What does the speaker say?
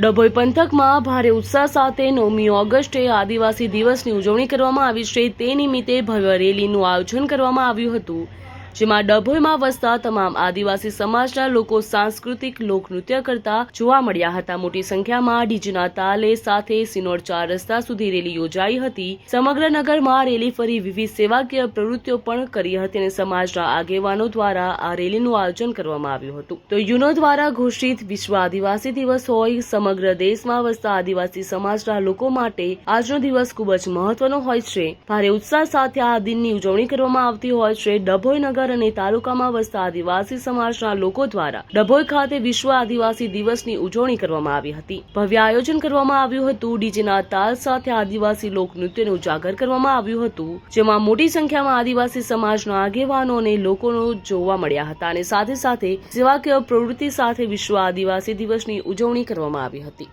ડભોઈ પંથકમાં ભારે ઉત્સાહ સાથે નવમી ઓગસ્ટે આદિવાસી દિવસની ઉજવણી કરવામાં આવી છે. તે નિમિત્તે ભવ્ય રેલીનું આયોજન કરવામાં આવ્યું હતું. જેમાં ડભોઈમાં વસતા તમામ આદિવાસી સમાજના લોકો સાંસ્કૃતિક લોકનૃત્ય કરતા જોવા મળ્યા હતા. મોટી સંખ્યામાં ડીજના તાલે સાથે સિનોર ચાર રસ્તા સુધી રેલી યોજાઈ હતી. સમગ્ર નગરમાં રેલી ફરી વિવિધ સેવાકીય પ્રવૃત્તિઓ પણ કરી હતી અને સમાજના આગેવાનો દ્વારા આ રેલીનું આયોજન કરવામાં આવ્યું હતું. તો યુનો દ્વારા ઘોષિત વિશ્વ આદિવાસી દિવસ હોય, સમગ્ર દેશમાં વસતા આદિવાસી સમાજના લોકો માટે આજનો દિવસ ખૂબ જ મહત્વનો હોય છે. ભારે ઉત્સાહ સાથે આ દિનની ઉજવણી કરવામાં આવતી હોય છે. ડભોઈ નગર અને તાલુકામાં વસતા આદિવાસી સમાજના લોકો દ્વારા ડભોઈ ખાતે વિશ્વ આદિવાસી દિવસની ઉજવણી કરવામાં આવી હતી. ભવ્ય આયોજન કરવામાં આવ્યું હતું. ડીજેના તાલ સાથે આદિવાસી લોકનૃત્યને ઉજાગર કરવામાં આવ્યું હતું, જેમાં મોટી સંખ્યામાં આદિવાસી સમાજના આગેવાનો અને લોકોનો જોવા મળ્યા હતા અને સાથે સાથે સેવાકીય પ્રવૃત્તિ સાથે વિશ્વ આદિવાસી દિવસની ઉજવણી કરવામાં આવી હતી.